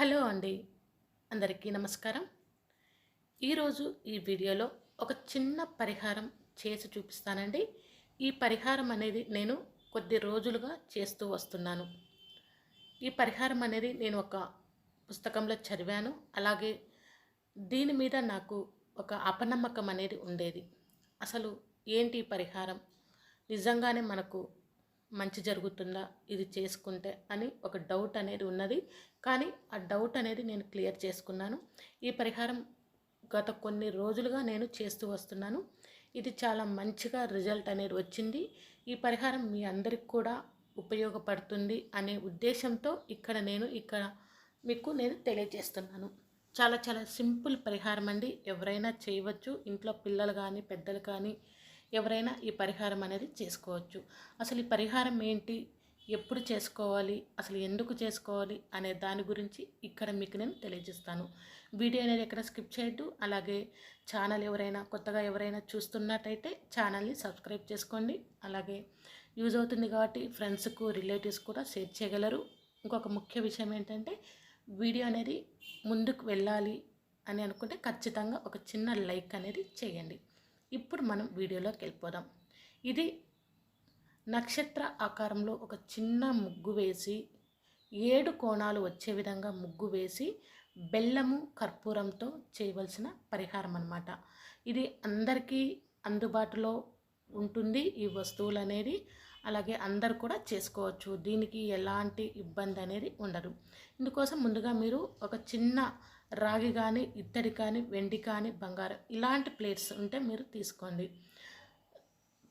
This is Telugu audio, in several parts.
హలో అండి. అందరికీ నమస్కారం. ఈరోజు ఈ వీడియోలో ఒక చిన్న పరిహారం చేసి చూపిస్తానండి. ఈ పరిహారం అనేది నేను కొద్ది రోజులుగా చేస్తూ వస్తున్నాను. ఈ పరిహారం అనేది నేను ఒక పుస్తకంలో చదివాను. అలాగే దీని మీద నాకు ఒక అపనమ్మకం అనేది ఉండేది. అసలు ఏంటి ఈ పరిహారం? నిజంగానే మనకు మంచి జరుగుతుందా? ఇది చేసుకుంటే అని ఒక డౌట్ అనేది ఉన్నది. కానీ ఆ డౌట్ అనేది నేను క్లియర్ చేసుకున్నాను. ఈ పరిహారం గత కొన్ని రోజులుగా నేను చేస్తూ వస్తున్నాను. ఇది చాలా మంచిగా రిజల్ట్ అనేది వచ్చింది. ఈ పరిహారం మీ అందరికి కూడా ఉపయోగపడుతుంది అనే ఉద్దేశంతో ఇక్కడ నేను ఇక్కడ మీకు నేను తెలియజేస్తున్నాను. చాలా చాలా సింపుల్ పరిహారం అండి. ఎవరైనా చేయవచ్చు. ఇంట్లో పిల్లలు కానీ పెద్దలు కానీ ఎవరైనా ఈ పరిహారం అనేది చేసుకోవచ్చు. అసలు ఈ పరిహారం ఏంటి? ఎప్పుడు చేసుకోవాలి? అసలు ఎందుకు చేసుకోవాలి? అనే దాని గురించి ఇక్కడ మీకు నేను తెలియజేస్తాను. వీడియో అనేది ఎక్కడ స్కిప్ చేయొద్దు. అలాగే ఛానల్ ఎవరైనా కొత్తగా ఎవరైనా చూస్తున్నట్టయితే ఛానల్ని సబ్స్క్రైబ్ చేసుకోండి. అలాగే యూజ్ అవుతుంది కాబట్టి ఫ్రెండ్స్కు రిలేటివ్స్ కూడా షేర్ చేయగలరు. ఇంకొక ముఖ్య విషయం ఏంటంటే వీడియో అనేది ముందుకు వెళ్ళాలి అని అనుకుంటే ఖచ్చితంగా ఒక చిన్న లైక్ అనేది చేయండి. ఇప్పుడు మనం వీడియోలోకి వెళ్ళిపోదాం. ఇది నక్షత్ర ఆకారంలో ఒక చిన్న ముగ్గు వేసి ఏడు కోణాలు వచ్చే విధంగా ముగ్గు వేసి బెల్లము కర్పూరంతో చేయవలసిన పరిహారం అన్నమాట. ఇది అందరికీ అందుబాటులో ఉంటుంది. ఈ వస్తువులు అనేది అలాగే అందరు కూడా చేసుకోవచ్చు. దీనికి ఎలాంటి ఇబ్బంది అనేది ఉండదు. ఇందుకోసం ముందుగా మీరు ఒక చిన్న రాగి కానీ ఇత్తడి కానీ వెండి కానీ బంగారం ఇలాంటి ప్లేట్స్ ఉంటే మీరు తీసుకోండి.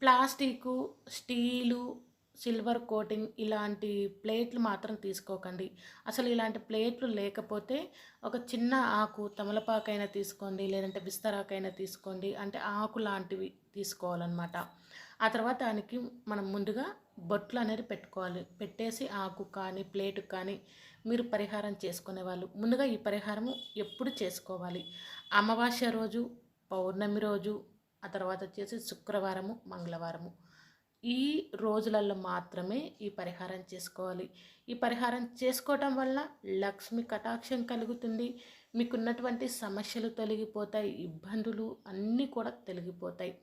ప్లాస్టిక్ స్టీలు సిల్వర్ కోటింగ్ ఇలాంటి ప్లేట్లు మాత్రం తీసుకోకండి. అసలు ఇలాంటి ప్లేట్లు లేకపోతే ఒక చిన్న ఆకు తమలపాకైనా తీసుకోండి లేదంటే విస్తరాకైనా తీసుకోండి. అంటే ఆకు లాంటివి తీసుకోవాలన్నమాట. ఆ తర్వాత దానికి మనం ముందుగా బొట్లు అనేది పెట్టుకోవాలి. పెట్టేసి ఆకు కానీ ప్లేటు కానీ మీరు పరిహారం చేసుకునే వాళ్ళు. ముందుగా ఈ పరిహారము ఎప్పుడు చేసుకోవాలి? అమావాస్య రోజు పౌర్ణమి రోజు ఆ తర్వాత వచ్చేసి శుక్రవారము మంగళవారము. ఈ రోజులలో మాత్రమే ఈ పరిహారం చేసుకోవాలి. ఈ పరిహారం చేసుకోవటం వల్ల లక్ష్మి కటాక్షం కలుగుతుంది. మీకున్నటువంటి సమస్యలు తొలగిపోతాయి. ఇబ్బందులు అన్నీ కూడా తొలగిపోతాయి.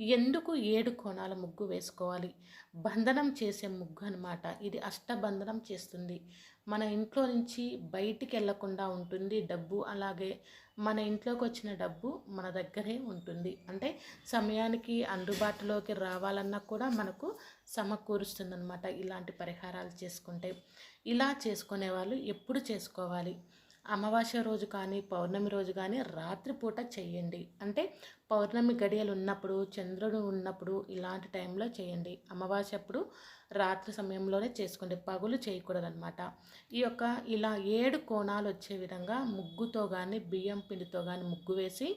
ఎందుకు ఏడు కోణాల ముగ్గు వేసుకోవాలి? బంధనం చేసే ముగ్గు అనమాట ఇది అష్టబంధనం చేస్తుంది. మన ఇంట్లో నుంచి బయటికి వెళ్ళకుండా ఉంటుంది డబ్బు. అలాగే మన ఇంట్లోకి వచ్చిన డబ్బు మన దగ్గరే ఉంటుంది. అంటే సమయానికి అందుబాటులోకి రావాలన్నా కూడా మనకు సమకూరుస్తుంది అనమాట ఇలాంటి పరిహారాలు చేసుకుంటే. ఇలా చేసుకునే వాళ్ళు ఎప్పుడు చేసుకోవాలి? అమావాస్య రోజు కానీ పౌర్ణమి రోజు కానీ రాత్రిపూట చేయండి. అంటే పౌర్ణమి గడియలు ఉన్నప్పుడు చంద్రుడు ఉన్నప్పుడు ఇలాంటి టైంలో చేయండి. అమావాస్య అప్పుడు రాత్రి సమయంలోనే చేసుకోండి. పగులు చేయకూడదనమాట ఈ యొక్క ఇలా ఏడు కోణాలు వచ్చే విధంగా ముగ్గుతో కానీ బియ్యం పిండితో కానీ ముగ్గు వేసి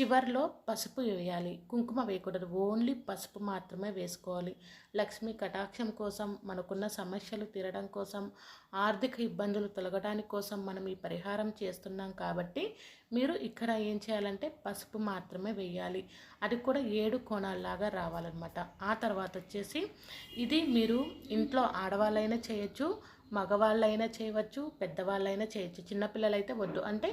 చివర్లో పసుపు వేయాలి. కుంకుమ వేయకూడదు. ఓన్లీ పసుపు మాత్రమే వేసుకోవాలి. లక్ష్మి కటాక్షం కోసం మనకున్న సమస్యలు తీరడం కోసం ఆర్థిక ఇబ్బందులు తొలగడానికి కోసం మనం ఈ పరిహారం చేస్తున్నాం కాబట్టి మీరు ఇక్కడ ఏం చేయాలంటే పసుపు మాత్రమే వేయాలి. అది కూడా ఏడు కోణాల్లాగా రావాలన్నమాట. ఆ తర్వాత వచ్చేసి ఇది మీరు ఇంట్లో ఆడవాళ్ళైనా చేయొచ్చు మగవాళ్ళైనా చేయవచ్చు పెద్దవాళ్ళైనా చేయొచ్చు. చిన్నపిల్లలైతే వద్దు. అంటే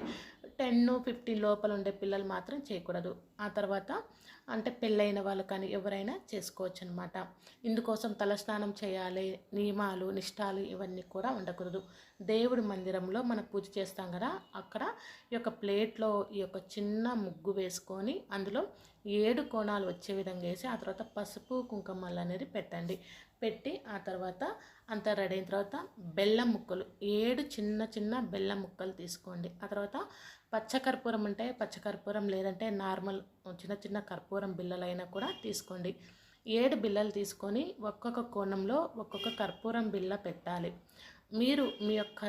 టెన్ ఫిఫ్టీన్ లోపల ఉండే పిల్లలు మాత్రం చేయకూడదు. ఆ తర్వాత అంటే పెళ్ళైన వాళ్ళు కానీ ఎవరైనా చేసుకోవచ్చు అనమాట ఇందుకోసం తలస్నానం చేయాలి నియమాలు నిష్టాలు ఇవన్నీ కూడా ఉండకూడదు. దేవుడి మందిరంలో మనం పూజ చేస్తాం కదా అక్కడ ఈ యొక్క ప్లేట్లో ఈ యొక్క చిన్న ముగ్గు వేసుకొని అందులో ఏడు కోణాలు వచ్చే విధంగా వేసి ఆ తర్వాత పసుపు కుంకుమలు అనేది పెట్టండి. పెట్టి ఆ తర్వాత అంతా రెడీ అయిన తర్వాత బెల్లం ముక్కలు ఏడు చిన్న చిన్న బెల్లం ముక్కలు తీసుకోండి. ఆ తర్వాత పచ్చకర్పూరం అంటే పచ్చకర్పూరం లేదంటే నార్మల్ చిన్న చిన్న కర్పూరం బిళ్ళలైనా కూడా తీసుకోండి. ఏడు బిళ్ళలు తీసుకొని ఒక్కొక్క కోణంలో ఒక్కొక్క కర్పూరం బిళ్ళ పెట్టాలి. మీరు మీ యొక్క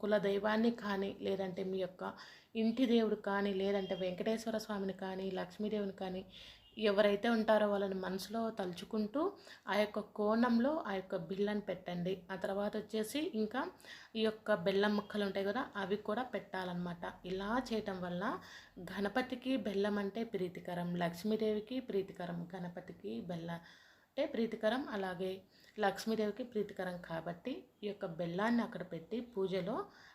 కులదైవాన్ని కానీ లేదంటే మీ యొక్క ఇంటి దేవుడు కానీ లేదంటే వెంకటేశ్వర స్వామిని కానీ లక్ష్మీదేవిని కానీ ఎవరైతే ఉంటారో వాళ్ళని మనసులో తలుచుకుంటూ ఆ యొక్క కోణంలో ఆ యొక్క బిల్లని పెట్టండి. ఆ తర్వాత వచ్చేసి ఇంకా ఈ యొక్క బెల్లం ముక్కలు ఉంటాయి కదా అవి కూడా పెట్టాలన్నమాట. ఇలా చేయటం వల్ల గణపతికి బెల్లం అంటే ప్రీతికరం లక్ష్మీదేవికి ప్రీతికరం గణపతికి బెల్లం అంటే ప్రీతికరం. అలాగే లక్ష్మీదేవికి ప్రీతికరం కాబట్టి ఈ యొక్క బెల్లాన్ని అక్కడ పెట్టి పూజలో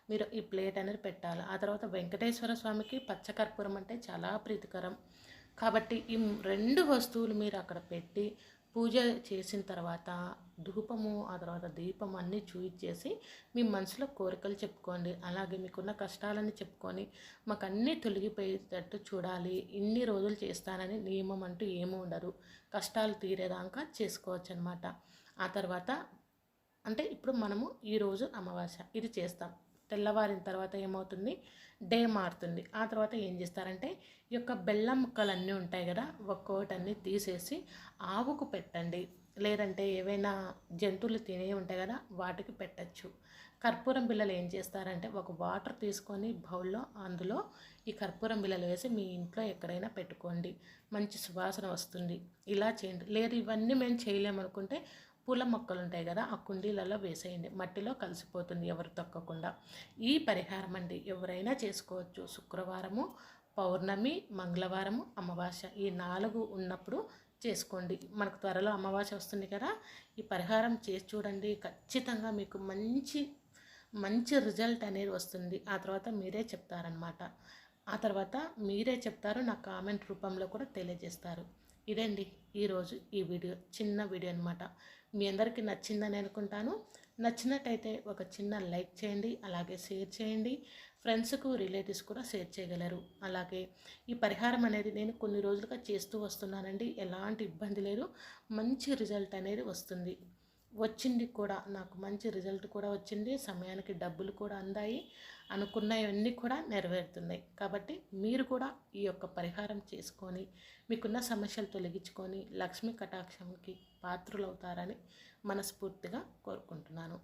మీరు ఈ ప్లేట్ అనేది పెట్టాలి. ఆ తర్వాత వెంకటేశ్వర స్వామికి పచ్చకర్పూరం అంటే చాలా ప్రీతికరం. కాబట్టి ఈ రెండు వస్తువులు మీరు అక్కడ పెట్టి పూజ చేసిన తర్వాత ధూపము ఆ తర్వాత దీపం అన్నీ చూయించేసి మీ మనసులో కోరికలు చెప్పుకోండి. అలాగే మీకున్న కష్టాలని చెప్పుకొని మాకు అన్నీ తొలగిపోయేటట్టు చూడాలి. ఇన్ని రోజులు చేస్తానని నియమం అంటూ ఏమీ ఉండరు కష్టాలు తీరేదాకా చేసుకోవచ్చు అనమాట ఆ తర్వాత అంటే ఇప్పుడు మనము ఈరోజు అమావాస్య. ఇది చేస్తాం. తెల్లవారిన తర్వాత ఏమవుతుంది? డే మారుతుంది. ఆ తర్వాత ఏం చేస్తారంటే ఈ యొక్క బెల్లం ముక్కలన్నీ ఉంటాయి కదా ఒక్కొక్కటి అన్నీ తీసేసి ఆవుకు పెట్టండి. లేదంటే ఏవైనా జంతువులు తినే ఉంటాయి కదా వాటికి పెట్టచ్చు. కర్పూరం బిళ్ళలు ఏం చేస్తారంటే ఒక వాటర్ తీసుకొని బౌల్లో అందులో ఈ కర్పూరం బిళ్ళలు వేసి మీ ఇంట్లో ఎక్కడైనా పెట్టుకోండి. మంచి సువాసన వస్తుంది. ఇలా చేయండి. లేదు ఇవన్నీ మేము చేయలేమనుకుంటే పూల మొక్కలు ఉంటాయి కదా ఆ కుండీలలో వేసేయండి. మట్టిలో కలిసిపోతుంది ఎవరు తొక్కకుండా. ఈ పరిహారం అండి. ఎవరైనా చేసుకోవచ్చు. శుక్రవారము పౌర్ణమి మంగళవారము అమావాస్య ఈ నాలుగు ఉన్నప్పుడు చేసుకోండి. మనకు త్వరలో అమావాస్య వస్తుంది కదా ఈ పరిహారం చేసి చూడండి. ఖచ్చితంగా మీకు మంచి మంచి రిజల్ట్ అనేది వస్తుంది. ఆ తర్వాత మీరే చెప్తారనమాట ఆ తర్వాత మీరే చెప్తారు నా కామెంట్ రూపంలో కూడా తెలియజేస్తారు. ఇదండి ఈరోజు ఈ వీడియో చిన్న వీడియో అనమాట మీ అందరికీ నచ్చిందని అనుకుంటాను. నచ్చినట్టయితే ఒక చిన్న లైక్ చేయండి అలాగే షేర్ చేయండి. ఫ్రెండ్స్కు రిలేటివ్స్ కూడా షేర్ చేయగలరు. అలాగే ఈ పరిహారం అనేది నేను కొన్ని రోజులుగా చేస్తూ వస్తున్నానండి. ఎలాంటి ఇబ్బంది లేదు. మంచి రిజల్ట్ అనేది వస్తుంది. వచ్చింది కూడా నాకు మంచి రిజల్ట్ కూడా వచ్చింది సమయానికి డబ్బులు కూడా అందాయి అనుకున్నవన్నీ కూడా నెరవేరుతున్నాయి. కాబట్టి మీరు కూడా ఈ యొక్క పరిహారం చేసుకొని మీకున్న సమస్యలు తొలగించుకొని లక్ష్మీ కటాక్షంకి పాత్రులవుతారని మనస్ఫూర్తిగా కోరుకుంటున్నాను.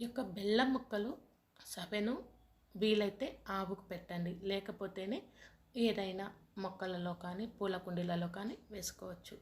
ఈ యొక్క బెల్లం ముక్కలు సభను వీలైతే ఆవుకు పెట్టండి. లేకపోతేనే ఏదైనా మొక్కలలో కానీ పూల కుండీలలో కానీ వేసుకోవచ్చు.